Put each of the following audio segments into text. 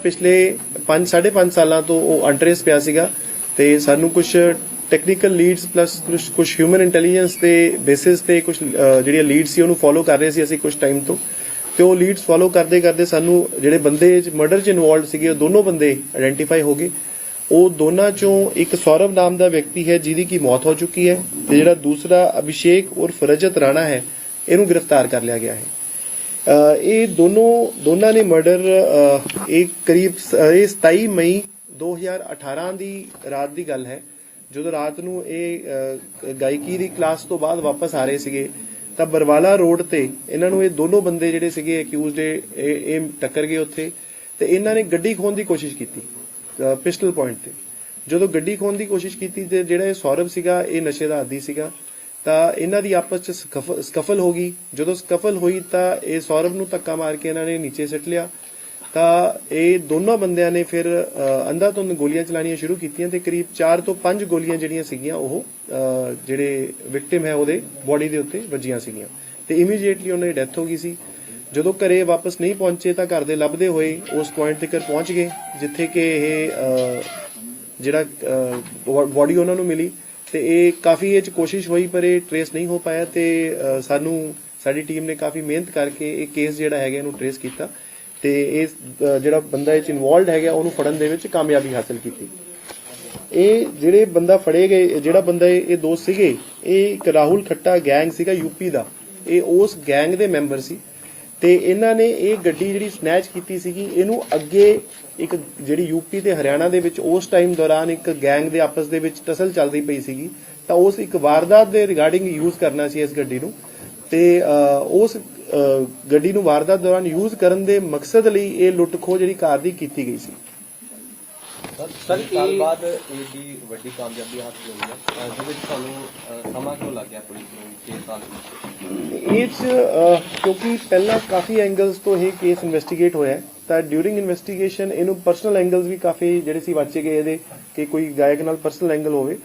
ਪਿਛਲੇ 5 5.5 ਸਾਲਾਂ ਤੋਂ ਉਹ ਅਨਟ੍ਰੇਸ ਪਿਆ ਸੀਗਾ ਤੇ ਸਾਨੂੰ ਕੁਝ ਟੈਕਨੀਕਲ ਲੀਡਸ ਪਲੱਸ ਕੁਝ ਹਿਊਮਨ ਇੰਟੈਲੀਜੈਂਸ ਦੇ ਬੇਸਿਸ ਤੇ ਕੁਝ ਜਿਹੜੀਆਂ ਲੀਡਸ ਸੀ ਉਹਨੂੰ ਫੋਲੋ ਕਰ ਰਹੇ ਸੀ ਅਸੀਂ ਕੁਝ ਟਾਈਮ ਤੋਂ। ਤੇ ਉਹ ਲੀਡਸ ਫੋਲੋ ਕਰਦੇ ਕਰਦੇ ਸਾਨੂੰ ਜਿਹੜੇ ਬੰਦੇ ਮਰਡਰ 'ਚ ਇਨਵੋਲਡ ਸੀਗੇ, ਉਹ ਦੋਨੋਂ ਬੰਦੇ ਆਇਡੈਂਟੀਫਾਈ ਹੋ ਗਏ। ਉਹ ਦੋਨਾਂ ਚੋਂ ਇੱਕ ਸੌਰਵ ਨਾਮ ਦਾ ਵਿਅਕਤੀ ਹੈ, ਜਿਹਦੀ ਕੀ ਮੌਤ ਹੋ ਚੁੱਕੀ ਹੈ ਤੇ ਜਿਹੜਾ ਦੂਸਰਾ ਅਭਿਸ਼ੇਕ ਉਰਫ ਰਜਤ ਰਾਣਾ ਹੈ, ਇਹਨੂੰ ਗ੍ਰਿਫਤਾਰ ਕਰ ਲਿਆ ਗਿਆ ਹੈ। ਇਹ ਦੋਨੋਂ, ਦੋਨਾਂ ਨੇ ਮਰਡਰ ਇਹ ਕਰੀਬ ਇਹ 27 ਮਈ 2018 ਦੀ ਰਾਤ ਦੀ ਗੱਲ ਹੈ, ਜਦੋਂ ਰਾਤ ਨੂੰ ਇਹ ਗਾਇਕੀ ਦੀ ਕਲਾਸ ਤੋਂ ਬਾਅਦ ਵਾਪਸ ਆ ਰਹੇ ਸੀਗੇ, ਤਾਂ ਬਰਵਾਲਾ ਰੋਡ ਤੇ ਇਹਨਾਂ ਨੂੰ ਇਹ ਦੋਨੋਂ ਬੰਦੇ ਜਿਹੜੇ ਸੀਗੇ ਅਕਿਊਜ਼ਡ ਇਹ ਟੱਕਰ ਗਏ ਉੱਥੇ, ਤੇ ਇਹਨਾਂ ਨੇ ਗੱਡੀ ਖੋਣ ਦੀ ਕੋਸ਼ਿਸ਼ ਕੀਤੀ ਪਿਸਟਲ ਪੁਆਇੰਟ ਤੇ। ਜਦੋਂ ਗੱਡੀ ਖੋਣ ਦੀ ਕੋਸ਼ਿਸ਼ ਕੀਤੀ ਤੇ ਜਿਹੜਾ ਇਹ ਸੌਰਵ ਸੀਗਾ, ਇਹ ਨਸ਼ੇ ਦਾ ਆਦੀ ਸੀਗਾ ਤਾਂ ਇਹਨਾਂ ਦੀ ਆਪਸ ਚ ਸਕਫਲ ਹੋ ਗਈ। ਜਦੋਂ ਸਕਫਲ ਹੋਈ ਤਾਂ ਇਹ ਸੌਰਵ ਨੂੰ ਧੱਕਾ ਮਾਰ ਕੇ ਇਹਨਾਂ ਨੇ ਨੀਚੇ ਸਿੱਟ ਲਿਆ। ਤਾਂ ਇਹ ਦੋਨੋਂ ਬੰਦਿਆਂ ਨੇ ਫਿਰ ਅੰਧਾ ਅੰਧਾਧੁੰਦ ਗੋਲੀਆਂ ਚਲਾਣੀਆਂ ਸ਼ੁਰੂ ਕੀਤੀਆਂ ਤੇ ਕਰੀਬ 4 ਤੋਂ 5 ਗੋਲੀਆਂ ਜਿਹੜੀਆਂ ਸੀਗੀਆਂ, ਉਹ ਜਿਹੜੇ ਵਿਕਟਿਮ ਹੈ ਉਹਦੇ ਬੋਡੀ ਦੇ ਉੱਤੇ ਵੱਜੀਆਂ ਸੀਗੀਆਂ। ਤੇ ਇਮੀਡੀਏਟਲੀ ਉਹਨਾਂ ਦੀ ਡੈਥ ਹੋ ਗਈ ਸੀ। ਜਦੋਂ ਘਰੇ ਵਾਪਸ ਨਹੀਂ ਪਹੁੰਚੇ ਤਾਂ ਘਰ ਦੇ ਲੱਭਦੇ ਹੋਏ ਉਸ ਪੁਆਇੰਟ ਤੱਕ ਪਹੁੰਚ ਗਏ, ਜਿੱਥੇ ਕਿ ਇਹ ਜਿਹੜਾ ਬੋਡੀ ਉਹਨਾਂ ਨੂੰ ਮਿਲੀ। ਤੇ ਇਹ ਕਾਫੀ ਇਹ ਚ ਕੋਸ਼ਿਸ਼ ਹੋਈ, ਪਰ ਇਹ ਟਰੇਸ ਨਹੀਂ ਹੋ ਪਾਇਆ ਤੇ ਸਾਨੂੰ, ਸਾਡੀ ਟੀਮ ਨੇ ਕਾਫੀ ਮਿਹਨਤ ਕਰਕੇ ਇਹ ਕੇਸ ਜਿਹੜਾ ਹੈਗਾ ਇਹਨੂੰ ਟਰੇਸ ਕੀਤਾ ਤੇ ਇਹ ਜਿਹੜਾ ਬੰਦਾ ਇਹ ਚ ਇਨਵੋਲਡ ਹੈਗਾ, ਉਹਨੂੰ ਫੜਨ ਦੇ ਵਿੱਚ ਕਾਮਯਾਬੀ ਹਾਸਲ ਕੀਤੀ। ਇਹ ਜਿਹੜੇ ਬੰਦਾ ਫੜੇ ਗਏ ਜਿਹੜਾ ਬੰਦਾ ਇਹ ਇਹ ਦੋਸਤ ਸੀਗੇ, ਇਹ ਇੱਕ ਰਾਹੁਲ ਖੱਟਾ ਗੈਂਗ ਸੀਗਾ ਯੂਪੀ ਦਾ। ਇਹ ਉਸ ਗੈਂਗ ਦੇ ਮੈਂਬਰ ਸੀ। ਤੇ ਇਹਨਾਂ ਨੇ ਇਹ ਗੱਡੀ ਜਿਹੜੀ ਸਨੈਚ ਕੀਤੀ ਸੀਗੀ, ਇਹਨੂੰ ਅੱਗੇ ਇੱਕ ਜਿਹੜੀ ਯੂਪੀ ਤੇ ਹਰਿਆਣਾ ਦੇ ਵਿੱਚ ਉਸ ਟਾਈਮ ਦੌਰਾਨ ਇੱਕ ਗੈਂਗ ਦੇ ਆਪਸ ਦੇ ਵਿੱਚ ਟਸਲ ਚੱਲਦੀ ਪਈ ਸੀਗੀ, ਤਾਂ ਉਸ ਇੱਕ ਵਾਰਦਾਤ ਦੇ ਰਿਗਾਰਡਿੰਗ ਯੂਜ਼ ਕਰਨਾ ਸੀ ਇਸ ਗੱਡੀ ਨੂੰ। ਤੇ ਉਸ ਗੱਡੀ ਨੂੰ ਵਾਰਦਾਤ ਦੌਰਾਨ ਯੂਜ਼ ਕਰਨ ਦੇ ਮਕਸਦ ਲਈ ਇਹ ਲੁੱਟ ਖੋਹ ਜਿਹੜੀ ਕਾਰ ਦੀ ਕੀਤੀ ਗਈ ਸੀ। ਸਰ ਸਾਲ ਬਾਅਦ ਇਹ ਦੀ ਵੱਡੀ ਕਾਮਯਾਬੀ ਹਾਸਲ ਹੋਈ ਹੈ। ਜਿਹਦੇ ਵਿੱਚ ਤੁਹਾਨੂੰ ਸਮਾਂ ਕਿਉਂ ਲੱਗ ਗਿਆ ਪੁਲਿਸ ਨੂੰ 6 ਸਾਲ ਇਹ ਅਹ, ਕਿਉਂਕਿ ਪਹਿਲਾਂ ਕਾਫੀ ਐਂਗਲਸ ਤੋਂ ਇਹ ਕੇਸ ਇਨਵੈਸਟੀਗੇਟ ਹੋਇਆ ਹੈ, ਤਾਂ ਡਿਊਰਿੰਗ ਇਨਵੈਸਟੀਗੇਸ਼ਨ ਇਹਨੂੰ ਪਰਸਨਲ ਐਂਗਲਸ ਵੀ ਕਾਫੀ ਜਿਹੜੇ ਸੀ ਵਾਚੇ ਗਏ ਇਹਦੇ ਕਿ ਕੋਈ ਗਾਇਕ ਨਾਲ ਪਰਸਨਲ ਐਂਗਲ ਹੋਵੇ।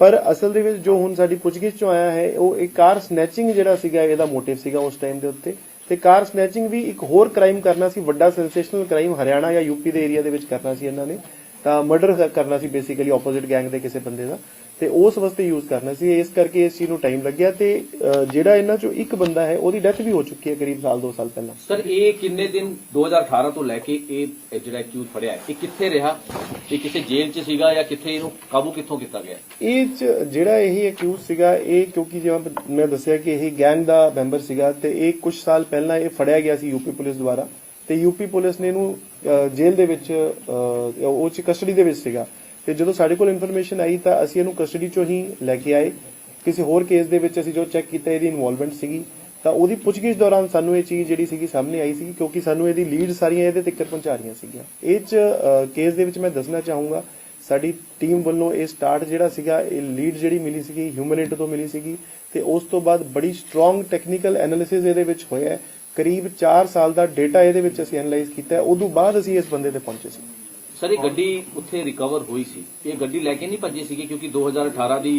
ਪਰ ਅਸਲ ਦੇ ਵਿੱਚ ਜੋ ਹੁਣ ਸਾਡੀ ਪੁੱਛਗਿੱਛ ਚੋਂ ਆਇਆ ਹੈ ਉਹ ਇੱਕ ਕਾਰ ਸਨੈਚਿੰਗ ਜਿਹੜਾ ਸੀਗਾ ਇਹਦਾ ਮੋਟਿਵ ਸੀਗਾ ਉਸ ਟਾਈਮ ਦੇ ਉੱਤੇ। ਤੇ ਕਾਰ ਸਨੈਚਿੰਗ ਵੀ ਇੱਕ ਹੋਰ ਕ੍ਰਾਈਮ ਕਰਨਾ ਸੀ ਵੱਡਾ ਸੈਂਸੇਸ਼ਨਲ ਕ੍ਰਾਈਮ ਹਰਿਆਣਾ ਜਾਂ ਯੂਪੀ ਦੇ ਏਰੀਆ ਦੇ ਵਿੱਚ ਕਰਨਾ ਸੀ ਇਹਨਾਂ ਨੇ। ਤਾਂ ਮਰਡਰ ਕਰਨਾ ਸੀ ਬੇਸਿਕਲੀ ਆਪੋਜ਼ਿਟ ਗੈਂਗ ਦੇ ਕਿਸੇ ਬੰਦੇ ਦਾ। ਤੇ ਉਸ ਵਾਸਤੇ ਯੂਜ਼ ਕਰਨਾ ਸੀ। ਇਸ ਕਰਕੇ ਇਸ ਚੀਜ਼ ਨੂੰ ਟਾਈਮ ਲੱਗਿਆ ਤੇ ਜਿਹੜਾ ਇਹਨਾਂ ਚੋਂ ਇੱਕ ਬੰਦਾ ਹੈ ਉਹਦੀ ਡੈਥ ਵੀ ਹੋ ਚੁੱਕੀ ਹੈ ਕਰੀਬ ਸਾਲ 2 ਸਾਲ ਪਹਿਲਾਂ। ਸਰ ਇਹ ਕਿੰਨੇ ਦਿਨ 2018 ਤੋਂ ਲੈ ਕੇ ਇਹ ਜਿਹੜਾ ਐਕਿਊਜ਼ ਫੜਿਆ ਇਹ ਕਿੱਥੇ ਰਿਹਾ? ਇਹ ਕਿਸੇ ਜੇਲ੍ਹ 'ਚ ਸੀਗਾ ਜਾਂ ਕਿੱਥੇ ਇਹਨੂੰ ਕਾਬੂ ਕਿੱਥੋਂ ਕੀਤਾ ਗਿਆ? ਇਹ 'ਚ ਜਿਹੜਾ ਇਹ ਅਕਿਊਜ਼ ਸੀਗਾ ਇਹ ਕਿਉਂਕਿ ਜਿਵੇਂ ਮੈਂ ਦੱਸਿਆ ਕਿ ਇਹ ਗੈਂਗ ਦਾ ਮੈਂਬਰ ਸੀਗਾ ਤੇ ਇਹ ਕੁਝ ਸਾਲ ਪਹਿਲਾਂ ਇਹ ਫੜਿਆ ਗਿਆ ਸੀ ਯੂਪੀ ਪੁਲਿਸ ਦੁਆਰਾ। ਤੇ ਯੂਪੀ ਪੁਲਿਸ ਨੇ ਇਹਨੂੰ ਅਹ, ਜੇਲ੍ਹ ਦੇ ਵਿੱਚ ਉਹ ਚ ਕਸਟਡੀ ਦੇ ਵਿੱਚ ਸੀਗਾ। ਤੇ ਜਦੋਂ ਸਾਡੇ ਕੋਲ ਇਨਫੋਰਮੇਸ਼ਨ ਆਈ ਤਾਂ ਅਸੀਂ ਇਹਨੂੰ ਕਸਟਡੀ ਚੋਂ ਹੀ ਲੈ ਕੇ ਆਏ। ਕਿਸੇ ਹੋਰ ਕੇਸ ਦੇ ਵਿੱਚ ਅਸੀਂ ਜੋ ਚੈੱਕ ਕੀਤਾ ਇਹਦੀ ਇਨਵੋਲਵਮੈਂਟ ਸੀਗੀ। ਤਾਂ ਉਹਦੀ ਪੁੱਛਗਿੱਛ ਦੌਰਾਨ ਸਾਨੂੰ ਇਹ ਚੀਜ਼ ਜਿਹੜੀ ਸੀਗੀ ਸਾਹਮਣੇ ਆਈ ਸੀ ਕਿਉਂਕਿ ਸਾਨੂੰ ਇਹਦੀ ਲੀਡ ਸਾਰੀਆਂ ਇਹਦੇ ਤੱਕ ਪਹੁੰਚਾ ਰਹੀਆਂ ਸੀਗੀਆਂ। ਇਹ ਚ ਕੇਸ ਦੇ ਵਿੱਚ ਮੈਂ ਦੱਸਣਾ ਚਾਹੂੰਗਾ ਸਾਡੀ ਟੀਮ ਵੱਲੋਂ ਇਹ ਸਟਾਰਟ ਜਿਹੜਾ ਸੀਗਾ ਇਹ ਲੀਡ ਜਿਹੜੀ ਮਿਲੀ ਸੀਗੀ ਹਿਊਮਨਿਟ ਤੋਂ ਮਿਲੀ ਸੀਗੀ। ਤੇ ਉਸ ਤੋਂ ਬਾਅਦ ਬੜੀ ਸਟਰੋਂਗ ਟੈਕਨੀਕਲ ਐਨਾਲਿਸਿਸ ਇਹਦੇ ਵਿੱਚ ਹੋਇਆ ਕਰੀਬ 4 ਸਾਲ ਦਾ ਡਾਟਾ ਇਹਦੇ ਵਿੱਚ ਅਸੀਂ ਐਨਾਲਾਈਜ਼ ਕੀਤਾ ਉਦੋਂ ਬਾਅਦ ਅਸੀਂ ਇਸ ਬੰਦੇ ਤੇ ਪਹੁੰਚੇ ਸੀ। ਸਰ ਇਹ ਗੱਡੀ ਉੱਥੇ ਰਿਕਵਰ ਹੋਈ ਸੀ। ਇਹ ਗੱਡੀ ਲੈ ਕੇ ਨਹੀਂ ਭੱਜੀ ਸੀਗੀ ਕਿਉਂਕਿ 2018 ਦੀ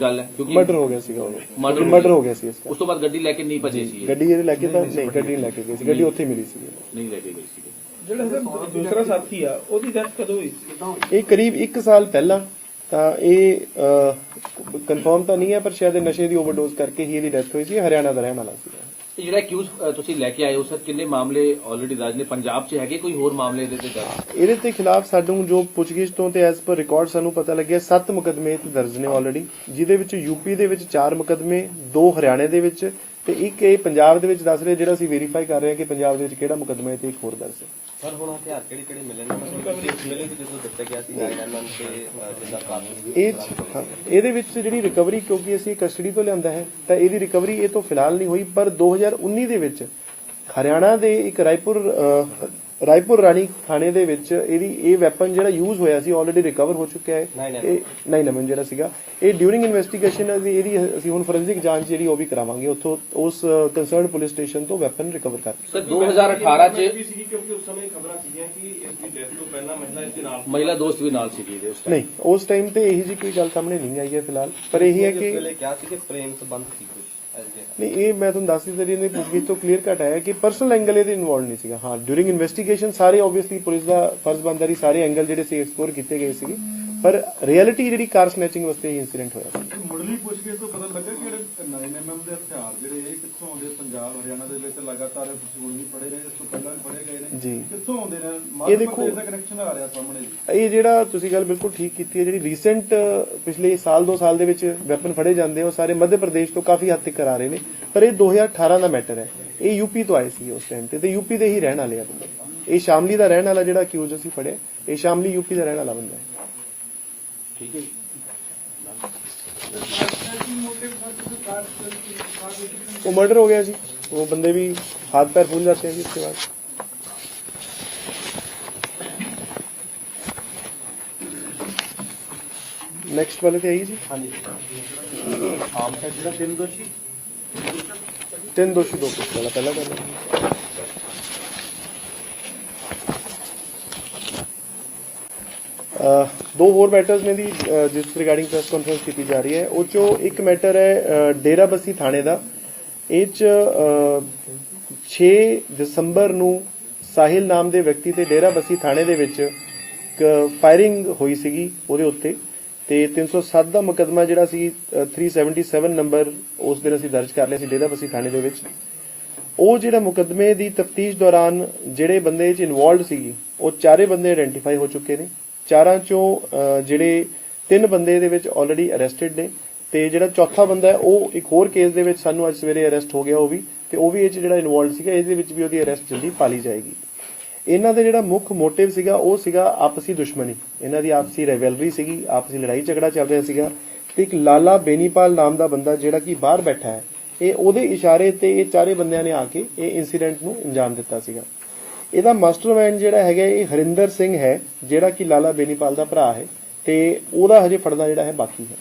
ਗੱਲ ਹੈ ਕਿਉਂਕਿ ਮਰਡਰ ਹੋ ਗਿਆ ਸੀਗਾ ਉਹ ਮਰਡਰ ਹੋ ਗਿਆ ਸੀ। ਇਸ ਉਸ ਤੋਂ ਬਾਅਦ ਗੱਡੀ ਲੈ ਕੇ ਨਹੀਂ ਭੱਜੇ ਸੀ। ਗੱਡੀ ਇਹਦੇ ਲੈ ਕੇ ਤਾਂ ਨਹੀਂ ਗੱਡੀ ਨਹੀਂ ਲੈ ਕੇ ਗਈ ਸੀ। ਗੱਡੀ ਉੱਥੇ ਮਿਲੀ ਸੀ ਨਹੀਂ ਲੈ ਕੇ ਗਏ ਸੀਗੇ। ਜਿਹੜਾ ਦੂਸਰਾ ਸਾਥੀ ਆ ਉਹਦੀ ਡੈਥ ਕਦੋਂ ਹੋਈ ਸੀ? ਇਹ ਕਰੀਬ 1 ਸਾਲ ਪਹਿਲਾਂ। ਤਾਂ ਇਹ ਕਨਫਰਮ ਤਾਂ ਨਹੀਂ ਹੈ ਪਰ ਸ਼ਾਇਦ ਨਸ਼ੇ ਦੀ ਓਵਰਡੋਜ਼ ਕਰਕੇ ਹੀ ਇਹਦੀ ਡੈਥ ਹੋਈ ਸੀ। ਹਰਿਆਣਾ ਦਾ ਰਹਿਣ ਵਾਲਾ ਸੀ ਤੇ ਜਿਹੜਾ ਐਕਿਊਜ਼ ਤੁਸੀਂ ਲੈ ਕੇ ਆਏ ਹੋ, ਸਰ, ਕਿੰਨੇ ਮਾਮਲੇ ਆਲਰੇਡੀ ਦਰਜ ਨੇ? ਪੰਜਾਬ 'ਚ ਹੈਗੇ ਕੋਈ ਹੋਰ ਮਾਮਲੇ ਇਹਦੇ ਤੇ ਦਰਜ? ਇਹਦੇ ਤੇ ਖਿਲਾਫ ਸਾਨੂੰ ਜੋ ਪੁੱਛਗਿੱਛ ਤੋਂ ਤੇ ਐਸ ਪਰ ਰਿਕਾਰਡ ਸਾਨੂੰ ਪਤਾ ਲੱਗਿਆ 7 ਮੁਕਦਮੇ ਤੇ ਦਰਜ ਨੇ ਆਲਰੇਡੀ ਜਿਹਦੇ ਵਿੱਚ ਯੂਪੀ ਦੇ ਵਿੱਚ 4 ਮੁਕਦਮੇ 2 ਹਰਿਆਣੇ ਦੇ ਵਿੱਚ ਤੇ ਇੱਕ ਇਹ ਪੰਜਾਬ ਦੇ ਵਿੱਚ ਦੱਸ ਰਹੇ ਜਿਹੜਾ ਅਸੀਂ ਵੈਰੀਫਾਈ ਕਰ ਰਹੇ ਹਾਂ ਕਿ ਪੰਜਾਬ ਦੇ ਵਿੱਚ ਕਿਹੜਾ ਮੁਕਦਮਾ ਹੈ ਤੇ ਇੱਕ ਹੋਰ ਹੈ ਸਰ ਹੁਣ ਹਥਿਆਰ ਕਿਹੜੇ ਕਿਹੜੇ ਮਿਲੇ ਨੇ? ਮਤਲਬ ਮਿਲੇ ਕਿ ਜਦੋਂ ਦਿੱਤਾ ਗਿਆ ਸੀ 9mm ਤੇ ਜਿੱਦਾਂ ਕਾਰਨ ਇਹ ਇਹਦੇ ਵਿੱਚ ਜਿਹੜੀ ਰਿਕਵਰੀ ਕਿਉਂਕਿ ਅਸੀਂ ਕਸਟਡੀ ਤੋਂ ਲਿਆਂਦਾ ਹੈ ਤਾਂ ਇਹਦੀ ਰਿਕਵਰੀ ਇਹ ਤੋਂ ਫਿਲਹਾਲ ਨਹੀਂ ਹੋਈ ਪਰ 2019 ਦੇ ਵਿੱਚ ਹਰਿਆਣਾ ਦੇ ਇੱਕ ਰਾਏਪੁਰ ਰਾਏਪੁਰ ਰਾਣੀ ਥਾਣੇ ਦੇ ਵਿੱਚ ਇਹਦੀ ਇਹ ਵੈਪਨ ਜਿਹੜਾ ਯੂਜ਼ ਹੋਇਆ ਸੀ ਆਲਰੇਡੀ ਰਿਕਵਰ ਹੋ ਚੁੱਕਿਆ ਹੈ। 9mm ਇਹ 9mm ਜਿਹੜਾ ਸੀਗਾ। ਇਹ ਡਿਊਰਿੰਗ ਇਨਵੈਸਟੀਗੇਸ਼ਨ ਇਹਦੀ ਅਸੀਂ ਹੁਣ ਫੋਰੈਂਸਿਕ ਜਾਂਚ ਜਿਹੜੀ ਉਹ ਵੀ ਕਰਾਵਾਂਗੇ। ਉੱਥੋਂ ਉਸ ਕੰਸਰਨਡ ਪੁਲਿਸ ਸਟੇਸ਼ਨ ਤੋਂ ਵੈਪਨ ਰਿਕਵਰ ਕਰਕੇ ਸਰ 2018 'ਚ ਵੀ ਸੀਗੀ ਕਿਉਂਕਿ ਉਸ ਸਮੇਂ ਖਬਰਾਂ ਸੀਗੀਆਂ ਕਿ ਇਸ ਦੀ ਡੈਥ ਤੋਂ ਪਹਿਲਾਂ ਮਹਿਲਾ ਇਸ ਦੇ ਨਾਲ ਮਹਿਲਾ ਦੋਸਤ ਵੀ ਨਾਲ ਸੀਗੀ ਉਸ time। ਨਹੀਂ ਉਸ ਟਾਈਮ ਤੇ ਇਹੀ ਜੀ ਕੋਈ ਗੱਲ ਸਾਹਮਣੇ ਨਹੀਂ ਆਈ ਹੈ ਫਿਲਹਾਲ। ਪਰ ਇਹੀ ਹੈ ਉਸ ਕਿ ਵੇਲੇ ਕਿਹਾ ਸੀ ਕਿ ਪ੍ਰੇਮ ਸੰਬੰਧ ਸੀ ਨਹੀਂ, ਇਹ ਮੈਂ ਤੁਹਾਨੂੰ ਦੱਸ ਦਿੱਤਾ ਜੀ, ਇਹਨੇ ਪੁੱਛਗਿੱਛ ਤੋਂ ਕਲੀਅਰ ਕੱਟ ਆਇਆ ਕਿ ਪਰਸਨਲ ਐਂਗਲ ਇਹਦੇ ਇਨਵੋਲਡ ਨਹੀਂ ਸੀਗਾ। ਹਾਂ ਡਿਊਰਿੰਗ ਇਨਵੈਸਟੀਗੇਸ਼ਨ ਸਾਰੇ ਆਬਵੀਅਸਲੀ ਪੁਲਿਸ ਦਾ ਫਰਜ਼ ਬਣਦਾ ਸੀ ਸਾਰੇ ਐਂਗਲ ਜਿਹੜੇ ਸੀ ਐਕਸਪਲੋਰ ਕੀਤੇ ਗਏ ਸੀਗੇ। ਪਰ ਰਿਐਲਿਟੀ ਜਿਹੜੀ ਕਾਰ ਸਨੈਚਿੰਗ ਵਾਸਤੇ ਇਹ ਇਨਸੀਡੈਂਟ ਹੋਇਆ ਸੀ। ਮੁੱਢਲੀ ਪੁੱਛਗਿੱਛ ਤੋਂ ਪਤਾ ਲੱਗਾ ਕਿ ਜਿਹੜੇ 9mm ਦੇ ਹਥਿਆਰ ਜਿਹੜੇ ਇਹ ਕਿੱਥੋਂ ਆਉਂਦੇ ਪੰਜਾਬ ਹਰਿਆਣਾ ਦੇ ਵਿੱਚ ਲਗਾਤਾਰ ਤੁਸੀਂ ਹੁਣ ਵੀ ਪੜੇ ਰਹੇ ਇਸ ਤੋਂ ਪਹਿਲਾਂ ਵੀ ਪੜੇ ਗਏ ਨੇ। ਜੀ। ਕਿੱਥੋਂ ਆਉਂਦੇ ਨੇ? ਇਹ ਦੇਖੋ- ਪ੍ਰਦੇਸ਼ ਦਾ ਕਨੈਕਸ਼ਨ ਆ ਰਿਹਾ ਸਾਹਮਣੇ ਜੀ ਇਹ ਜਿਹੜਾ ਤੁਸੀਂ ਗੱਲ ਬਿਲਕੁਲ ਠੀਕ ਕੀਤੀ ਹੈ ਜਿਹੜੀ ਰੀਸੈਂਟ ਪਿਛਲੇ ਸਾਲ ਦੋ ਸਾਲ ਦੇ ਵਿੱਚ ਵੈਪਨ ਫੜੇ ਜਾਂਦੇ ਉਹ ਸਾਰੇ ਮੱਧ ਪ੍ਰਦੇਸ਼ ਤੋਂ ਕਾਫੀ ਹੱਦ ਤੱਕ ਆ ਰਹੇ ਨੇ। ਪਰ ਇਹ 2018 ਦਾ ਮੈਟਰ ਹੈ। ਇਹ ਯੂਪੀ ਤੋਂ ਆਏ ਸੀ ਉਸ ਟਾਈਮ ਤੇ ਤੇ ਯੂਪੀ ਦੇ ਹੀ ਰਹਿਣ ਵਾਲੇ ਆ ਇਹ ਸ਼ਾਮਲੀ ਦਾ ਰਹਿਣ ਵਾਲਾ ਜਿਹੜਾ ਅਕਿਊਜ਼ ਅਸੀਂ ਫੜਿਆ ਇਹ ਸ਼ਾਮਲੀ ਯੂਪੀ ਦਾ ਰਹਿਣ ਵਾਲਾ ਬੰਦਾ ਹੈ। ਠੀਕ ਹੈ ਜੀ। वो मर्डर हो गया जी वो बंदे भी हाथ पैर फूल जाते हैं जी उसके बाद नेक्स्ट वाले पे आइए जी ਹਾਂਜੀ ਆਮ ਹੈ ਜਿਹੜਾ ਤਿੰਨ ਦੋਸ਼ੀ ਤਿੰਨ ਦੋਸ਼ੀ ਦੋ ਪੁੱਛ ਵਾਲਾ ਪਹਿਲਾ ਗੱਲ ਦੋ ਹੋਰ ਮੈਟਰਸ ਨੇ ਦੀ ਜਿਸ ਰਿਗਾਰਡਿੰਗ ਪ੍ਰੈਸ ਕਾਨਫਰੰਸ ਕੀਤੀ ਜਾ ਰਹੀ ਹੈ। ਉਹ ਚੋ ਇੱਕ ਮੈਟਰ ਹੈ ਡੇਰਾਬੱਸੀ ਡੇਰਾ ਥਾਣੇ ਦਾ। ਇਹ ਚ ਅਹ, 6 ਦਸੰਬਰ ਨੂੰ ਸਾਹਿਲ ਨਾਮ ਦੇ ਵਿਅਕਤੀ ਤੇ ਡੇਰਾਬੱਸੀ ਥਾਣੇ ਦੇ ਵਿੱਚ ਫਾਇਰਿੰਗ ਹੋਈ ਸੀਗੀ ਉਹਦੇ ਉੱਤੇ। ਤੇ 307 ਦਾ ਮੁਕਦਮਾ ਜਿਹੜਾ ਸੀ ਅਹ, 377 ਨੰਬਰ ਉਸ ਦਿਨ ਅਸੀਂ ਦਰਜ ਕਰ ਲਿਆ ਸੀ ਡੇਰਾਬੱਸੀ ਥਾਣੇ ਦੇ ਵਿੱਚ। ਉਹ ਜਿਹੜਾ ਮੁਕਦਮੇ ਦੀ ਤਫਤੀਸ਼ ਦੌਰਾਨ ਜਿਹੜੇ ਬੰਦੇ ਚ ਇਨਵੋਲਡ ਸੀਗੀ ਉਹ ਚਾਰੇ ਬੰਦੇ ਆਇਡੈਂਟੀਫਾਈ ਹੋ ਚੁੱਕੇ ਨੇ। ਚਾਰਾਂ ਚੋਂ ਜਿਹੜੇ ਤਿੰਨ ਬੰਦੇ ਦੇ ਵਿੱਚ ਆਲਰੇਡੀ ਅਰੈਸਟਡ ਨੇ ਤੇ ਜਿਹੜਾ ਚੌਥਾ ਬੰਦਾ ਹੈ, ਉਹ ਇੱਕ ਹੋਰ ਕੇਸ ਦੇ ਵਿੱਚ ਸਾਨੂੰ ਅੱਜ ਸਵੇਰੇ ਅਰੈਸਟ ਹੋ ਗਿਆ ਉਹ ਵੀ ਤੇ ਉਹ ਵੀ ਇਹ ਚ ਜਿਹੜਾ ਇਨਵੋਲਡ ਸੀਗਾ, ਇਹਦੇ ਵਿੱਚ ਵੀ ਉਹਦੀ ਅਰੈਸਟ ਜਲਦੀ ਪਾਲੀ ਜਾਏਗੀ। ਇਹਨਾਂ ਦਾ ਜਿਹੜਾ ਮੁੱਖ ਮੋਟਿਵ ਸੀਗਾ, ਉਹ ਸੀਗਾ ਆਪਸੀ ਦੁਸ਼ਮਣੀ। ਇਹਨਾਂ ਦੀ ਆਪਸੀ ਰੈਵਲਰੀ ਸੀਗੀ, ਆਪਸੀ ਲੜਾਈ ਝਗੜਾ ਚੱਲ ਰਿਹਾ ਸੀਗਾ ਤੇ ਇੱਕ ਲਾਲਾ ਬੇਨੀਪਾਲ ਨਾਮ ਦਾ ਬੰਦਾ ਜਿਹੜਾ ਕਿ ਬਾਹਰ ਬੈਠਾ ਹੈ, ਇਹ ਉਹਦੇ ਇਸ਼ਾਰੇ ਤੇ ਇਹ ਚਾਰੇ ਬੰਦਿਆਂ ਨੇ ਆ ਕੇ ਇਹ ਇਨਸੀਡੈਂਟ ਨੂੰ ਅੰਜਾਮ ਦਿੱਤਾ ਸੀਗਾ। ਇਹਦਾ ਮਾਸਟਰਮਾਈਂਡ ਜਿਹੜਾ ਹੈਗਾ ਇਹ ਹਰਿੰਦਰ ਸਿੰਘ ਹੈ, ਜਿਹੜਾ ਕਿ ਲਾਲਾ ਬੇਨੀਪਾਲ ਦਾ ਭਰਾ ਹੈ, ਤੇ ਉਹਦਾ ਹਜੇ ਫੜਨਾ ਜਿਹੜਾ ਹੈ ਬਾਕੀ ਹੈ।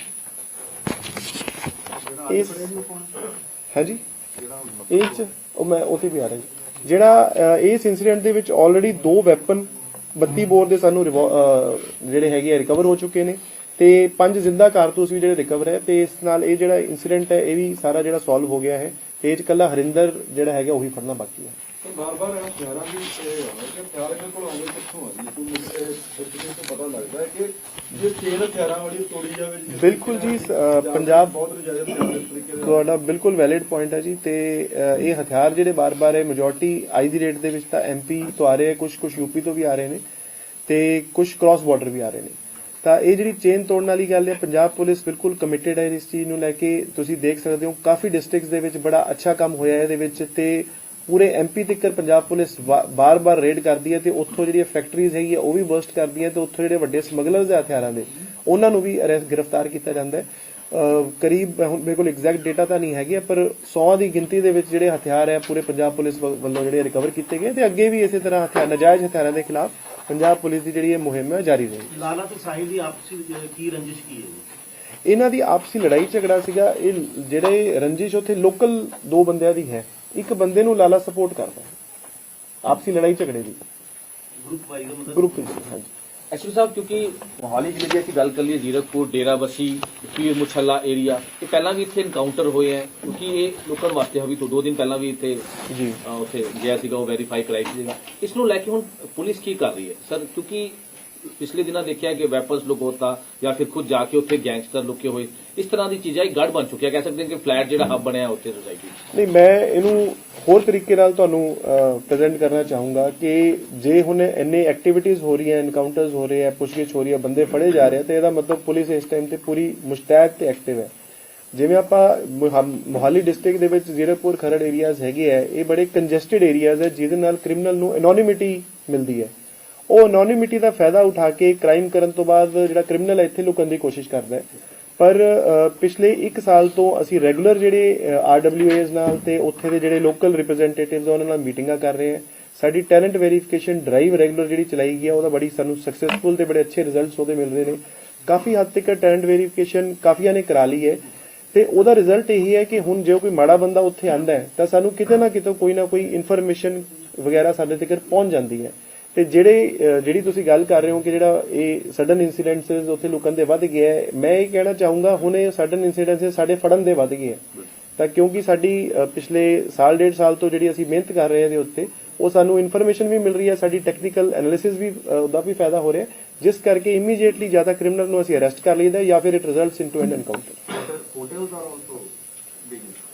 ਇਸ ਹਾਂਜੀ? ਇਹ ਚ, ਉਹ ਮੈਂ ਉਹਤੇ ਵੀ ਆ ਰਿਹਾ ਜੀ। ਜਿਹੜਾ ਇਸ ਇਨਸੀਡੈਂਟ ਦੇ ਵਿੱਚ ਆਲਰੇਡੀ ਦੋ ਵੈਪਨ 32 ਬੋਰ ਦੇ ਸਾਨੂੰ ਰਿਵੋ- ਜਿਹੜੇ ਹੈਗੇ ਰਿਕਵਰ ਹੋ ਚੁੱਕੇ ਨੇ, ਤੇ ਪੰਜ ਜ਼ਿੰਦਾ ਕਾਰਤੂਸ ਵੀ ਜਿਹੜੇ ਰਿਕਵਰ ਹੈ, ਤੇ ਇਸ ਨਾਲ ਇਹ ਜਿਹੜਾ ਇਨਸੀਡੈਂਟ ਹੈ, ਇਹ ਵੀ ਸਾਰਾ ਜਿਹੜਾ ਸੋਲਵ ਹੋ ਗਿਆ ਹੈ, ਤੇ ਇਹ ਚ ਕੱਲਾ ਹਰਿੰਦਰ ਜਿਹੜਾ ਹੈਗਾ ਉਹੀ ਫੜਨਾ ਬਾਕੀ ਹੈ। ਬਾਰ-ਬਾਰ ਇਹ ਹਥਿਆਰਾਂ ਦੀ ਇਹ ਹੋਣਾ ਕਿ ਹਥਿਆਰ ਇਹਨਾਂ ਕੋਲ ਆਉਂਦੇ ਕਿੱਥੋਂ ਆ ਜੀ? ਕੋਈ ਪੁੱਛਗਿੱਛ ਤੋਂ ਪਤਾ ਲੱਗਦਾ ਹੈ ਕਿ ਜੇ ਖੇਲ ਹਥਿਆਰਾਂ ਵਾਲੀ ਤੋੜੀ ਜਾਵੇ ਜੀ ਬਿਲਕੁਲ ਜੀ, ਪੰਜਾਬ- ਬਹੁਤ ਤਰੀਕੇ ਤੁਹਾਡਾ ਬਿਲਕੁਲ ਵੈਲਿਡ ਪੁਆਇੰਟ ਹੈ ਜੀ ਤੇ ਇਹ ਹਥਿਆਰ ਜਿਹੜੇ ਬਾਰ-ਬਾਰ ਹੈ ਮੈਜੋਰਟੀ ਅੱਜ ਦੀ ਡੇਟ ਦੇ ਵਿੱਚ ਤਾਂ ਐਮਪੀ ਤੋਂ ਆ ਰਹੇ ਹੈ ਕੁਝ ਕੁਝ ਯੂਪੀ ਤੋਂ ਵੀ ਆ ਰਹੇ ਨੇ ਤੇ ਕੁਝ ਕ੍ਰਾਸ ਬਾਰਡਰ ਵੀ ਆ ਰਹੇ ਨੇ। ਤਾਂ ਇਹ ਜਿਹੜੀ ਚੇਨ ਤੋੜਨ ਵਾਲੀ ਗੱਲ ਹੈ ਪੰਜਾਬ ਪੁਲਿਸ ਬਿਲਕੁਲ ਕਮਿਟਿਡ ਹੈ ਇਸ ਚੀਜ਼ ਨੂੰ ਲੈ ਕੇ। ਤੁਸੀਂ ਦੇਖ ਸਕਦੇ ਹੋ ਕਾਫੀ ਡਿਸਟ੍ਰਿਕਟਸ ਦੇ ਵਿੱਚ ਬੜਾ ਅੱਛਾ ਕੰਮ ਹੋਇਆ ਹੈ ਇਹਦੇ ਵਿੱਚ ਤੇ ਪੂਰੇ ਐਮਪੀ ਤੱਕ ਪੰਜਾਬ ਪੁਲਿਸ ਬਾਰ-ਬਾਰ ਰੇਡ ਕਰਦੀ ਹੈ ਤੇ ਉੱਥੋਂ ਜਿਹੜੀਆਂ ਫੈਕਟਰੀਜ਼ ਹੈਗੀਆਂ ਉਹ ਵੀ ਬਰਸਟ ਕਰਦੀਆਂ ਤੇ ਉੱਥੋਂ ਜਿਹੜੇ ਵੱਡੇ ਸਮਗਲਰਸ ਦੇ ਹਥਿਆਰਾਂ ਦੇ ਉਹਨਾਂ ਨੂੰ ਵੀ ਅਰੈਸਟ ਗ੍ਰਿਫਤਾਰ ਕੀਤਾ ਜਾਂਦਾ ਹੈ। ਕਰੀਬ ਹੁਣ ਮੇਰੇ ਕੋਲ ਐਗਜ਼ੈਕਟ ਡੇਟਾ ਤਾਂ ਨਹੀਂ ਹੈਗੀ ਪਰ 100 ਦੀ ਗਿਣਤੀ ਦੇ ਵਿੱਚ ਜਿਹੜੇ ਹਥਿਆਰ ਹੈ ਪੂਰੇ ਪੰਜਾਬ ਪੁਲਿਸ ਵੱਲ- ਜਿਹੜੇ ਰਿਕਵਰ ਕੀਤੇ ਗਏ ਤੇ ਅੱਗੇ ਵੀ ਇਸੇ ਤਰ੍ਹਾਂ ਹਥਿਆਰ ਨਜਾਇਜ਼ ਹਥਿਆਰਾਂ ਦੇ ਖਿਲਾਫ ਪੰਜਾਬ ਪੁਲਿਸ ਦੀ ਜਿਹੜੀ ਇਹ ਮੁਹਿੰਮ ਹੈ ਜਾਰੀ ਰਹੇਗੀ। ਲਾਲਾ ਤੇ ਸਾਹਿਲ ਦੀ ਆਪਸੀ ਕੀ ਰੰਜਿਸ਼ ਕੀ ਹੈ? ਇਹਨਾਂ ਦੀ ਆਪਸੀ ਲੜਾਈ ਝਗੜਾ ਸੀਗਾ ਇਹ ਜਿਹੜੇ ਰੰਜਿਸ਼ ਉੱਥੇ ਲੋਕਲ ਦੋ ਬੰਦਿਆਂ ਦੀ ਹੈ। ਇੱਕ ਬੰਦੇ ਨੂੰ ਲਾਲਾ ਸਪੋਰਟ ਕਰਦਾ ਹੈ। ਆਪਸੀ ਲੜਾਈ ਝਗੜੇ ਦੀ। ਗਰੁੱਪ ਵਾਈਜ਼ ਦਾ ਮਤਲਬ? ਗਰੁੱਪ ਵਿੱਚ ਹਾਂਜੀ। ਐਸਪੀ ਸਾਹਿਬ ਕਿਉਂਕਿ ਮੋਹਾਲੀ ਜ਼ਿਲ੍ਹੇ ਦੀ ਅਸੀਂ ਗੱਲ ਕਰ ਲਈਏ ਜ਼ੀਰਕਪੁਰ ਡੇਰਾਬੱਸੀ ਪੀਰ ਮੁਛੱਲਾ ਏਰੀਆ ਇਹ ਪਹਿਲਾਂ ਵੀ ਇੱਥੇ ਇਨਕਾਊਂਟਰ ਹੋਏ ਹੈ ਕਿਉਂਕਿ ਇਹ ਲੁਕਣ ਵਾਸਤੇ ਵੀ ਤੋਂ ਦੋ ਦਿਨ ਪਹਿਲਾਂ ਵੀ ਇੱਥੇ ਜੀ। ਉੱਥੇ ਗਿਆ ਸੀਗਾ ਉਹ ਵੈਰੀਫਾਈ ਕਰਾਈ ਸੀ ਇਸ ਨੂੰ ਲੈ ਕੇ ਹੁਣ ਪੁਲਿਸ ਕੀ ਕਰ ਰਹੀ ਹੈ? ਸਰ ਕਿਉਂਕਿ ਪਿਛਲੇ ਦਿਨਾਂ ਦੇਖਿਆ ਕਿ ਵੈਪਨਸ ਲੁਕੋਤਾ ਜਾਂ ਫਿਰ ਖੁਦ ਜਾ ਕੇ ਉੱਥੇ ਗੈਂਗਸਟਰ ਲੁਕੇ ਹੋਏ। ਇਸ ਤਰ੍ਹਾਂ ਦੀ ਚੀਜ਼ਾਂ ਇੱਕ ਗੜ ਬਣ ਚੁੱਕਿਆ। ਕਹਿ ਸਕਦੇ ਹਾਂ ਕਿ ਫਲੈਟ ਜਿਹੜਾ ਹੱਬ ਬਣਿਆ ਉੱਥੇ ਸੋਸਾਇਟੀ ਨਹੀਂ, ਮੈਂ ਇਹਨੂੰ ਹੋਰ ਤਰੀਕੇ ਨਾਲ ਤੁਹਾਨੂੰ ਪ੍ਰੈਜ਼ੈਂਟ ਕਰਨਾ ਚਾਹੂੰਗਾ ਕਿ ਜੇ ਹੁਣ ਇੰਨੇ ਐਕਟੀਵਿਟੀਜ਼ ਹੋ ਰਹੀਆਂ ਐਨਕਾਊਂਟਰਸ ਹੋ ਰਹੇ ਆ, ਪੁੱਛਗਿੱਛ ਹੋ ਰਹੀ ਹੈ ਬੰਦੇ ਫੜੇ ਜਾ ਰਹੇ ਆ, ਤੇ ਇਹਦਾ ਮਤਲਬ ਪੁਲਿਸ ਇਸ ਟਾਈਮ ਤੇ ਪੂਰੀ ਮੁਸ਼ਤੈਦ ਤੇ ਐਕਟਿਵ ਹੈ। ਜਿਵੇਂ ਆਪਾਂ ਮੋਹਾਲੀ ਡਿਸਟ੍ਰਿਕਟ ਦੇ ਵਿੱਚ ਜ਼ੀਰਕਪੁਰ ਖਰੜ ਏਰੀਆਜ਼ ਹੈਗੇ ਆ, ਇਹ ਬੜੇ ਕੰਜੈਸਟਿਡ ਏਰੀਆਜ਼ ਹੈ, ਜਿਹਦੇ ਨਾਲ ਕ੍ਰਿਮੀਨਲ ਨੂੰ ਐਨੋਨਿਮਿਟੀ ਮਿਲਦੀ ਹੈ। ਉਹ ਐਨੋਨਿਮਿਟੀ ਦਾ ਫਾਇਦਾ ਉਠਾ ਕੇ ਕ੍ਰਾਈਮ ਕਰਨ ਤੋਂ ਬਾਅਦ ਜਿਹੜਾ ਕ੍ਰਿਮੀਨਲ ਹੈ, ਇੱਥੇ ਲੁਕਣ ਦੀ ਕੋਸ਼ਿਸ਼ ਕਰਦਾ ਹੈ। ਪਰ ਪਿਛਲੇ 1 ਸਾਲ ਤੋਂ ਅਸੀਂ ਰੈਗੂਲਰ ਜਿਹੜੇ ਆਰਡਬਲਯੂਏਜ਼ ਨਾਲ ਤੇ ਉੱਥੇ ਦੇ ਜਿਹੜੇ ਲੋਕਲ ਰਿਪਰੈਜ਼ੈਂਟੇਟਿਵਸ ਉਹਨਾਂ ਨਾਲ ਮੀਟਿੰਗਾਂ ਕਰ ਰਹੇ ਹਾਂ। ਸਾਡੀ ਟੈਲੈਂਟ ਵੈਰੀਫਿਕੇਸ਼ਨ ਡਰਾਈਵ ਰੈਗੂਲਰ ਜਿਹੜੀ ਚਲਾਈ ਗਈ ਹੈ ਉਹਦਾ ਬੜੀ ਸਾਨੂੰ ਸਕਸੈਸਫੁਲ ਤੇ ਬੜੇ ਅੱਛੇ ਰਿਜ਼ਲਟਸ ਉਹਦੇ ਮਿਲ ਰਹੇ ਨੇ। ਕਾਫੀ ਹੱਦ ਤੱਕ ਟੈਲੈਂਟ ਵੈਰੀਫਿਕੇਸ਼ਨ ਕਾਫੀਆਂ ਨੇ ਕਰਾ ਲਈ ਹੈ। ਤੇ ਉਹਦਾ ਰਿਜ਼ਲਟ ਇਹੀ ਹੈ ਕਿ ਹੁਣ ਜੇ ਕੋਈ ਮਾੜਾ ਬੰਦਾ ਉੱਥੇ ਆਂਦਾ ਹੈ, ਤਾਂ ਸਾਨੂੰ ਕਿਤੇ ਨਾ ਕਿਤੇ ਕੋਈ ਨਾ ਕੋਈ ਇਨਫੋਰਮੇਸ਼ਨ ਵਗੈਰਾ ਸਾਡੇ ਤੱਕ ਪਹੁੰਚ ਜਾਂਦੀ ਹੈ। ਤੇ ਜਿਹੜੇ ਜਿਹੜੀ ਤੁਸੀਂ ਗੱਲ ਕਰ ਰਹੇ ਹੋ ਕਿ ਜਿਹੜਾ ਇਹ ਸਡਨ ਇਨਸੀਡੈਂਟਸ ਉੱਥੇ ਲੋਕਾਂ ਦੇ ਵੱਧ ਗਿਆ ਹੈ, ਮੈਂ ਇਹ ਕਹਿਣਾ ਚਾਹੂੰਗਾ, ਹੁਣ ਇਹ ਸਡਨ ਇਨਸੀਡੈਂਟਸ ਸਾਡੇ ਫੜਨ ਦੇ ਵੱਧ ਗਏ ਤਾਂ ਕਿਉਂਕਿ ਸਾਡੀ ਪਿਛਲੇ ਸਾਲ, ਡੇਢ ਸਾਲ ਤੋਂ ਜਿਹੜੀ ਅਸੀਂ ਮਿਹਨਤ ਕਰ ਰਹੇ ਹਾਂ ਦੇ ਉੱਤੇ, ਉਹ ਸਾਨੂੰ ਇਨਫੋਰਮੇਸ਼ਨ ਵੀ ਮਿਲ ਰਹੀ ਹੈ, ਸਾਡੀ ਟੈਕਨੀਕਲ ਐਨਾਲਿਸਿਸ ਵੀ ਉਹਦਾ ਵੀ ਫਾਇਦਾ ਹੋ ਰਿਹਾ ਜਿਸ ਕਰਕੇ ਇਮੀਡੀਏਟਲੀ ਜਾਂ ਤਾਂ ਕ੍ਰਿਮੀਨਲ ਨੂੰ ਅਸੀਂ ਅਰੈਸਟ ਕਰ ਲਈਦਾ ਜਾਂ ਫਿਰ it results into an encounter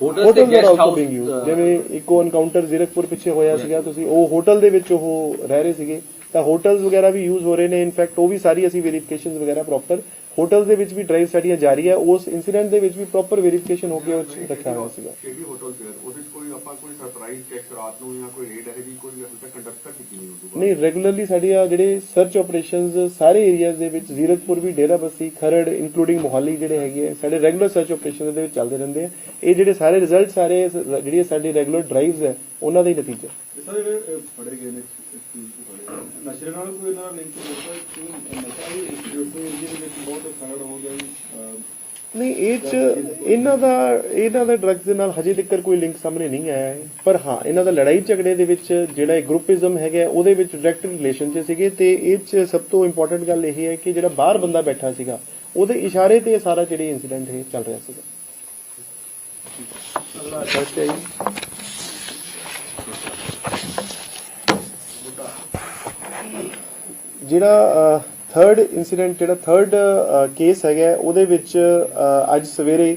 hotel ਤੇ ਦੇ ਗੈਸਟ ਹਾਊਸ ਜਿਵੇਂ ਇੱਕੋ ਐਨਕਾਊਂਟਰ ਜ਼ੀਰਕਪੁਰ ਪਿੱਛੇ ਹੋਇਆ ਸੀਗਾ ਤੁਸੀਂ ਉਹ ਹੋਟਲ ਦੇ ਵਿੱਚ ਉਹ ਰਹਿ ਰਹੇ ਸੀਗੇ ਤਾਂ ਹੋਟਲਸ ਵਗੈਰਾ ਵੀ ਯੂਜ਼ ਹੋ ਰਹੇ ਨੇ ਇਨਫੈਕਟ ਉਹ ਵੀ ਸਾਰੀ ਅਸੀਂ ਵੈਰੀਫਿਕੇਸ਼ਨਸ ਵਗੈਰਾ ਪ੍ਰੋਪਰ ਹੋਟਲਸ ਦੇ ਵਿੱਚ ਵੀ ਡਰਾਈਵ ਸਾਡੀਆਂ ਜਾਰੀ ਹੈ ਉਸ ਇਨਸੀਡੈਂਟ ਦੇ ਵਿੱਚ ਵੀ ਪ੍ਰੋਪਰ ਵੈਰੀਫਿਕੇਸ਼ਨ ਹੋ ਕੇ ਉਹ ਰੱਖਿਆ ਹੋਇਆ ਸੀਗਾ। ਕਿਹੜੀ ਹੋਟਲ ਸੀ ਉਹਦੇ ਵਿੱਚ ਕੋਈ ਆਪਾਂ ਕੋਈ ਸਰਪ੍ਰਾਈਜ਼ ਚੈੱਕ ਰਾਤ ਨੂੰ ਜਾਂ ਕੋਈ ਰੇਡ ਹੈ ਜੀ ਕੋਈ ਹਜੇ ਤੱਕ ਕੰਡਕਟ ਤਾਂ ਕੀਤੀ ਨਹੀਂ ਨਹੀਂ ਰੈਗੂਲਰਲੀ ਸਾਡੀਆਂ ਜਿਹੜੇ ਸਰਚ ਆਪਰੇਸ਼ਨਸ ਸਾਰੇ ਏਰੀਆਜ਼ ਦੇ ਵਿੱਚ ਜ਼ੀਰਕਪੁਰ ਵੀ ਡੇਰਾਬੱਸੀ ਖਰੜ ਇਨਕਲੂਡਿੰਗ ਮੋਹਾਲੀ ਜਿਹੜੇ ਹੈਗੇ ਆ ਸਾਡੇ ਰੈਗੂਲਰ ਸਰਚ ਆਪਰੇਸ਼ਨ ਦੇ ਵਿੱਚ ਚੱਲਦੇ ਰਹਿੰਦੇ ਆ। ਇਹ ਜਿਹੜੇ ਸਾਰੇ ਰਿਜ਼ਲਟ ਸਾਰੇ ਜਿਹੜੀਆਂ ਸਾਡੀ ਰੈਗੂਲਰ ਡਰਾਈਵਸ ਹੈ ਉਹਨਾਂ ਦਾ ਹੀ ਨਤੀਜਾ। ਸਰ ਇਹ ਫੜੇ ਗਏ ਨੇ ਇਸ ਚੀਜ਼ ਤੋਂ ਫੜੇ ਗਏ ਨੇ। ਨਸ਼ੇ ਨਾਲ ਕੋਈ ਇਹਨਾਂ ਦਾ ਲਿੰਕ ਹੋਊਗਾ? ਕਿ ਨਸ਼ਾ ਵੀ ਇਸ ਏਰੀਏ ਦੇ ਵਿੱਚ ਬਹੁਤ ਖਰੜ ਹੋ ਗਿਆ ਜੀ ਨਹੀਂ ਇਹ ਚ ਇਹਨਾਂ ਦਾ ਇਹਨਾਂ ਦਾ ਡਰੱਗਸ ਦੇ ਨਾਲ ਹਜੇ ਤੱਕ ਕੋਈ ਲਿੰਕ ਸਾਹਮਣੇ ਨਹੀਂ ਆਇਆ ਹੈ। ਪਰ ਹਾਂ ਇਹਨਾਂ ਦਾ ਲੜਾਈ ਝਗੜੇ ਦੇ ਵਿੱਚ ਜਿਹੜਾ ਇਹ ਗਰੁੱਪਿਜ਼ਮ ਹੈਗਾ ਉਹਦੇ ਵਿੱਚ ਡਾਇਰੈਕਟ ਰਿਲੇਸ਼ਨ 'ਚ ਸੀਗੇ ਤੇ ਇਹ ਚ ਸਭ ਤੋਂ ਇੰਪੋਰਟੈਂਟ ਗੱਲ ਇਹ ਹੈ ਕਿ ਜਿਹੜਾ ਬਾਹਰ ਬੰਦਾ ਬੈਠਾ ਸੀਗਾ ਉਹਦੇ ਇਸ਼ਾਰੇ ਤੇ ਇਹ ਸਾਰਾ ਜਿਹੜੀ ਇਨਸੀਡੈਂਟ ਇਹ ਚੱਲ ਰਿਹਾ ਸੀਗਾ। ਹੈ ਜਿਹੜਾ ਥਰਡ ਇਨਸੀਡੈਂਟ ਜਿਹੜਾ ਥਰਡ ਕੇਸ ਹੈਗਾ ਉਹਦੇ ਵਿੱਚ ਅੱਜ ਸਵੇਰੇ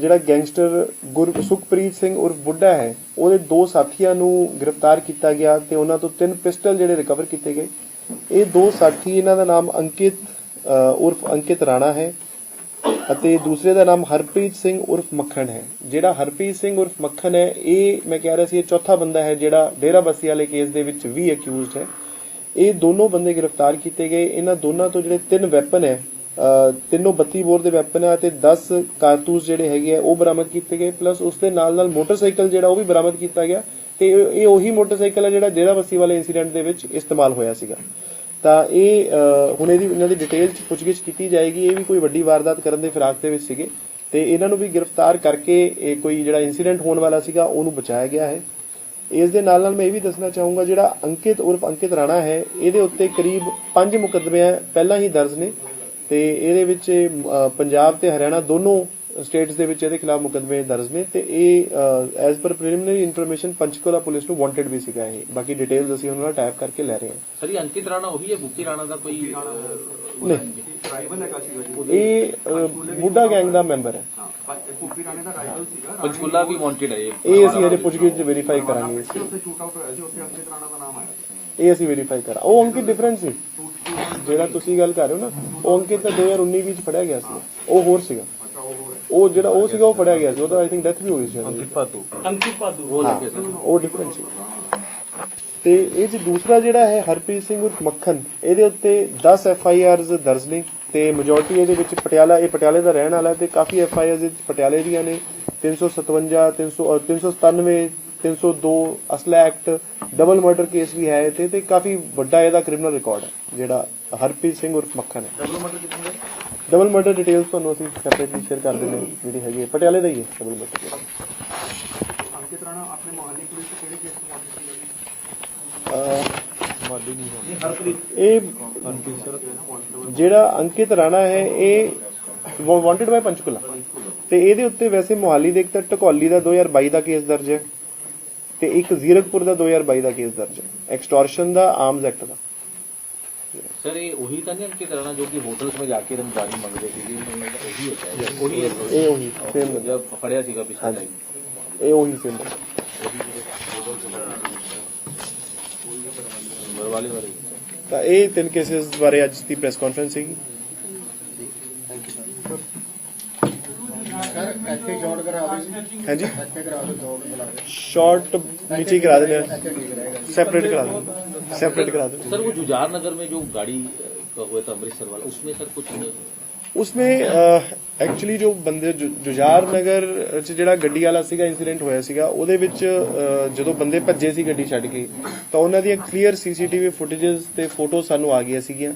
ਜਿਹੜਾ ਗੈਂਗਸਟਰ ਗੁਰ, ਸੁਖਪ੍ਰੀਤ ਸਿੰਘ ਉਰਫ ਬੁੱਢਾ ਹੈ, ਉਹਦੇ ਦੋ ਸਾਥੀਆਂ ਨੂੰ ਗ੍ਰਿਫਤਾਰ ਕੀਤਾ ਗਿਆ ਤੇ ਉਹਨਾਂ ਤੋਂ ਤਿੰਨ ਪਿਸਟਲ ਜਿਹੜੇ ਰਿਕਵਰ ਕੀਤੇ ਗਏ। ਇਹ ਦੋ ਸਾਥੀ, ਇਹਨਾਂ ਦਾ ਨਾਮ ਅੰਕਿਤ ਉਰਫ ਅੰਕਿਤ ਰਾਣਾ ਹੈ। ਅਤੇ ਦੂਸਰੇ ਦਾ ਨਾਮ ਹਰਪ੍ਰੀਤ ਸਿੰਘ ਉਰਫ ਮੱਖਣ ਹੈ। ਜਿਹੜਾ ਹਰਪ੍ਰੀਤ ਸਿੰਘ ਉਰਫ ਮੱਖਣ ਹੈ, ਇਹ ਮੈਂ ਕਹਿ ਰਿਹਾ ਸੀ, ਇਹ ਚੌਥਾ ਬੰਦਾ ਹੈ ਜਿਹੜਾ ਡੇਰਾਬੱਸੀ ਵਾਲੇ ਕੇਸ ਦੇ ਵਿੱਚ ਵੀ ਅਕਿਊਜ਼ਡ ਹੈ। ਇਹ ਦੋਨੋਂ ਬੰਦੇ ਗ੍ਰਿਫਤਾਰ ਕੀਤੇ ਗਏ। ਇਹਨਾਂ ਦੋਨਾਂ ਤੋਂ ਜਿਹੜੇ ਤਿੰਨ ਵੈਪਨ ਹੈ ਤਿੰਨੋਂ 32 ਬੋਰ ਦੇ ਵੈਪਨ ਹੈ ਤੇ 10 ਕਾਰਤੂਸ ਜਿਹੜੇ ਹੈਗੇ ਆ, ਉਹ ਬਰਾਮਦ ਕੀਤੇ ਗਏ। ਪਲੱਸ ਉਸ ਦੇ ਨਾਲ ਨਾਲ ਮੋਟਰਸਾਈਕਲ ਜਿਹੜਾ, ਉਹ ਵੀ ਬਰਾਮਦ ਕੀਤਾ ਗਿਆ। ਤੇ ਇਹ ਇਹ ਉਹੀ ਮੋਟਰਸਾਈਕਲ ਹੈ ਜਿਹੜਾ ਡੇਰਾਬੱਸੀ ਵਾਲੇ ਇਨਸੀਡੈਂਟ ਦੇ ਵਿੱਚ ਇਸਤੇਮਾਲ ਹੋਇਆ ਸੀਗਾ। ਤਾਂ ਇਹ ਹੁਣ ਇਹਦੀ, ਇਹਨਾਂ ਦੀ ਡਿਟੇਲ ਚ ਪੁੱਛਗਿੱਛ ਕੀਤੀ ਜਾਏਗੀ। ਇਹ ਵੀ ਕੋਈ ਵੱਡੀ ਵਾਰਦਾਤ ਕਰਨ ਦੇ ਫਿਰਾਕ ਦੇ ਵਿੱਚ ਸੀਗੇ। ਤੇ ਇਹਨਾਂ ਨੂੰ ਵੀ ਗ੍ਰਿਫਤਾਰ ਕਰਕੇ, ਇਹ ਕੋਈ ਜਿਹੜਾ ਇਨਸੀਡੈਂਟ ਹੋਣ ਵਾਲਾ ਸੀਗਾ, ਉਹਨੂੰ ਬਚਾਇਆ ਗਿਆ ਹੈ। ਇਸ ਦੇ ਨਾਲ ਨਾਲ ਮੈਂ ਇਹ ਵੀ ਦੱਸਣਾ ਚਾਹੂੰਗਾ, ਜਿਹੜਾ ਅੰਕਿਤ ਉਰਫ ਅੰਕਿਤ ਰਾਣਾ ਹੈ, ਇਹਦੇ ਉੱਤੇ ਕਰੀਬ 5 ਮੁਕੱਦਮੇ ਪਹਿਲਾਂ ਹੀ ਦਰਜ ਨੇ। ਤੇ ਇਹਦੇ ਵਿੱਚ ਪੰਜਾਬ ਤੇ ਹਰਿਆਣਾ ਦੋਨੋਂ ਸਟੇਟਸ ਦੇ ਵਿੱਚ ਇਹਦੇ ਖਿਲਾਫ ਮੁਕੱਦਮੇ ਦਰਜ ਨੇ ਤੇ ਇਹ as per preliminary information Panchkula police ਨੂੰ ਵਾਂਟਡ ਵੀ ਸੀਗਾ ਇਹ। ਬਾਕੀ ਡਿਟੇਲਸ ਅਸੀਂ ਉਹਨਾਂ ਨਾਲ ਟੈਪ ਕਰਕੇ ਲੈ ਰਹੇ ਹਾਂ। ਸਰ ਇਹ ਅੰਕਿਤ ਰਾਣਾ ਉਹੀ ਹੈ ਬੁੱਕੀ ਰਾਣਾ ਦਾ ਕੋਈ ਨਹੀਂ। ਹੈਗਾ ਸੀਗਾ ਜੀ। ਇਹ ਬੁੱਢਾ ਗੈਂਗ ਦਾ ਮੈਂਬਰ ਹੈ। ਹਾਂ ਕੁੱਪੀ ਰਾਣੇ ਦਾ ਰਾਈਵਲ ਸੀਗਾ। ਪੰਚਕੁਲਾ ਵੀ ਵਾਂਟਡ ਹੈ ਇਹ। ਇਹ ਅਸੀਂ ਇਹਦੇ ਪੁੱਛਗਿੱਛ ਵੈਰੀਫਾਈ ਕਰਾਂਗੇ ਇਸ ਉੱਥੇ ਸ਼ੂਟ ਆਊਟ ਹੋਇਆ ਸੀ ਉੱਥੇ ਅੰਕਿਤ ਰਾਣਾ ਦਾ ਨਾਮ ਆਇਆ ਸੀ। ਇਹ ਅਸੀਂ ਵੈਰੀਫਾਈ ਕਰਾਂ ਉਹ ਅੰਕਿਤ ਡਿਫਰੈਂਟ ਸੀ। ਜਿਹੜਾ ਤੁਸੀਂ ਗੱਲ ਕਰ ਰਹੇ ਹੋ ਨਾ ਉਹ ਅੰਕਿਤ ਤਾਂ 2019 ਵਿੱਚ ਫੜਿਆ ਗਿਆ ਸੀ। ਉਹ ਹੋਰ ਸੀਗਾ। ਉਹ ਜਿਹੜਾ ਉਹ ਸੀਗਾ ਉਹ ਫੜਿਆ ਗਿਆ ਸੀ। ਉਹਦਾ ਆਈ ਥਿੰਕ ਡੈਥ ਵੀ ਹੋ ਗਈ ਸੀ। ਅੰਕਿਤ ਅੰਕਿਤ ਪਾਦੂ ਉਹ ਲੱਗੇ ਉਹ ਡਿਫਰੈਂਟ ਸੀ। ਤੇ ਇਹ ਚ ਦੂਸਰਾ ਜਿਹੜਾ ਹੈ ਹਰਪ੍ਰੀਤ ਸਿੰਘ ਉਰਫ ਮੱਖਣ ਇਹਦੇ ਉੱਤੇ 10 ਐਫ ਆਈ ਆਰਸ ਦਰਜ ਨੇ ਤੇ ਮੈਜੋਰਟੀ ਇਹਦੇ ਵਿੱਚ ਪਟਿਆਲਾ ਇਹ ਪਟਿਆਲੇ ਦਾ ਰਹਿਣ ਵਾਲਾ ਹੈ ਤੇ ਕਾਫੀ ਐਫ ਆਈ ਆਰਸ ਪਟਿਆਲੇ ਦੀਆਂ ਨੇ। 357 300 ਅ, 397 302 ਅਸਲਾ ਐਕਟ ਡਬਲ ਮਰਡਰ ਕੇਸ ਵੀ ਹੈ ਤੇ ਤੇ ਕਾਫੀ ਵੱਡਾ ਇਹਦਾ ਕ੍ਰਿਮੀਨਲ ਰਿਕਾਰਡ ਹੈ ਜਿਹੜਾ ਹਰਪ੍ਰੀਤ ਸਿੰਘ ਉਰਫ ਮੱਖਣ ਹੈ। ਡਬਲ ਮਰਡਰ ਕਿੰਨੇ ਡਬਲ ਮਰਡਰ ਡਿਟੇਲਸ ਤੁਹਾਨੂੰ ਅਸੀਂ ਸੈਪਰੇਟਲੀ ਸ਼ੇਅਰ ਕਰ ਦਿੰਦੇ ਹਾਂ ਜਿਹੜੀ ਹੈਗੀ ਹੈ। ਪਟਿਆਲੇ ਦਾ ਹੀ ਹੈ ਡਬਲ ਮਰਡਰ ਅੰਕਿਤ ਰਾਣਾ ਆਪਣੇ ਮੁਹੱਲੇ ਪੁਲਿਸ ਤੋਂ ਕਿਹੜੇ ਕੇਸ ਇਹ ਜਿਹੜਾ ਅੰਕਿਤ ਰਾਣਾ ਹੈ ਇਹ ਵਾਂਟਡ ਬਾਈ ਪੰਚਕੁਲਾ। ਤੇ ਇਹਦੇ ਉੱਤੇ ਵੈਸੇ ਮੋਹਾਲੀ ਦੇ ਇੱਕ ਤਾਂ ਢਕੌਲੀ ਦਾ 2022 ਦਾ ਕੇਸ ਦਰਜ ਹੈ ਤੇ ਇੱਕ ਜ਼ੀਰਕਪੁਰ ਦਾ 2022 ਦਾ ਕੇਸ ਦਰਜ ਹੈ। ਐਕਸਟੋਰਸ਼ਨ ਦਾ ਆਰਮਸ ਐਕਟ ਦਾ। सर ये वही था नहीं उनकी तरह जो कि होटल्स में जाके रमजानी मंगते ਸੀਗੇ ਉਹਨਾਂ ਦਾ ਉਹੀ ਹੈ ਇਹ ਉਹੀ ਸੇਮ ਮਤਲਬ ਫੜਿਆ ਸੀਗਾ ਪਿਛਲੇ ਟਾਈਮ ਇਹ ਉਹੀ ਸੇਮ ਮਰਵਾਲੇ ਵਾਲੇ ਤਾਂ ਇਹ ਤਿੰਨ ਕੇਸਿਸ ਬਾਰੇ ਅੱਜ ਦੀ ਪ੍ਰੈਸ ਕਾਨਫਰੰਸ ਸੀਗੀ। ਥੈਂਕ ਯੂ ਸਰ ਸਰ ਇੱਥੇ ਜੋੜ ਕਰਾ ਦਿਓ ਹਾਂਜੀ। ਕਰਾ ਦਿਓ ਜੋੜ ਬੁਲਾ ਦਿਓ। शॉर्ट नीचे ही करा देना ਇੱਥੇ ਠੀਕ ਰਹੇਗਾ सेपरेट करा दो सेपरेट करा दो सर वो ਐਕਚੁਅਲੀ ਜੋ ਬੰਦੇ ਜੁ- ਨਗਰ ਚ ਜਿਹੜਾ ਗੱਡੀ ਵਾਲਾ ਸੀਗਾ ਇਨਸੀਡੈਂਟ ਹੋਇਆ ਸੀਗਾ ਉਹਦੇ ਵਿੱਚ ਜਦੋਂ ਬੰਦੇ ਭੱਜੇ ਸੀ ਗੱਡੀ ਛੱਡ ਕੇ ਤਾਂ ਉਹਨਾਂ ਦੀਆਂ ਕਲੀਅਰ ਸੀਸੀਟੀਵੀ ਫੁਟੇजेस ਤੇ ਫੋਟੋ ਸਾਨੂੰ ਆ ਗਈਆਂ ਸੀਗੀਆਂ।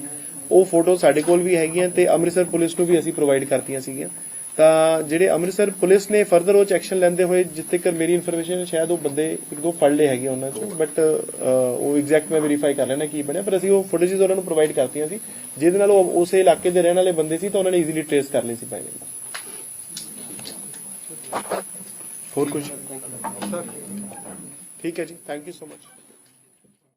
ਉਹ ਫੋਟੋ ਸਾਡੇ ਕੋਲ ਵੀ ਹੈਗੀਆਂ ਤੇ ਅੰਮ੍ਰਿਤਸਰ ਪੁਲਿਸ ਨੂੰ ਵੀ ਅਸੀਂ ਪ੍ਰੋਵਾਈਡ ਕਰਤੀਆਂ ਸੀਗੀਆਂ। ਤਾਂ ਜਿਹੜੇ ਅੰਮ੍ਰਿਤਸਰ ਪੁਲਿਸ ਨੇ ਫਰਦਰ ਉਹ ਚ ਐਕਸ਼ਨ ਲੈਂਦੇ ਹੋਏ, ਜਿੱਥੇ ਤੱਕ ਮੇਰੀ ਇਨਫੋਰਮੇਸ਼ਨ ਸ਼ਾਇਦ ਉਹ ਬੰਦੇ ਇੱਕ ਦੋ ਫੜ ਲਏ ਹੈਗੇ ਉਹਨਾਂ ਚੋਂ ਬਟ ਉਹ ਐਗਜ਼ੈਕਟ ਮੈਂ ਵੈਰੀਫਾਈ ਕਰ ਲੈਣਾ ਕੀ ਬਣਿਆ, ਪਰ ਅਸੀਂ ਉਹ ਫੁਟੇजेस ਉਹਨਾਂ ਨੂੰ ਪ੍ਰੋਵਾਈਡ ਕਰਤੀਆਂ ਸੀ, ਜਿਹਦੇ ਨਾਲ ਉਹ ਉਸੇ ਇਲਾਕੇ ਦੇ ਰਹਿਣ ਵਾਲੇ ਬੰਦੇ ਸੀ, ਤਾਂ ਉਹਨਾਂ ਨੇ ਈਜ਼ੀਲੀ ਟ੍ਰੇਸ ਕਰ ਲਈ ਸੀ ਬਾਈ ਹੋਰ ਕੁਝ ਠੀਕ ਹੈ ਜੀ ਥੈਂਕ ਯੂ ਸੋ ਮਚ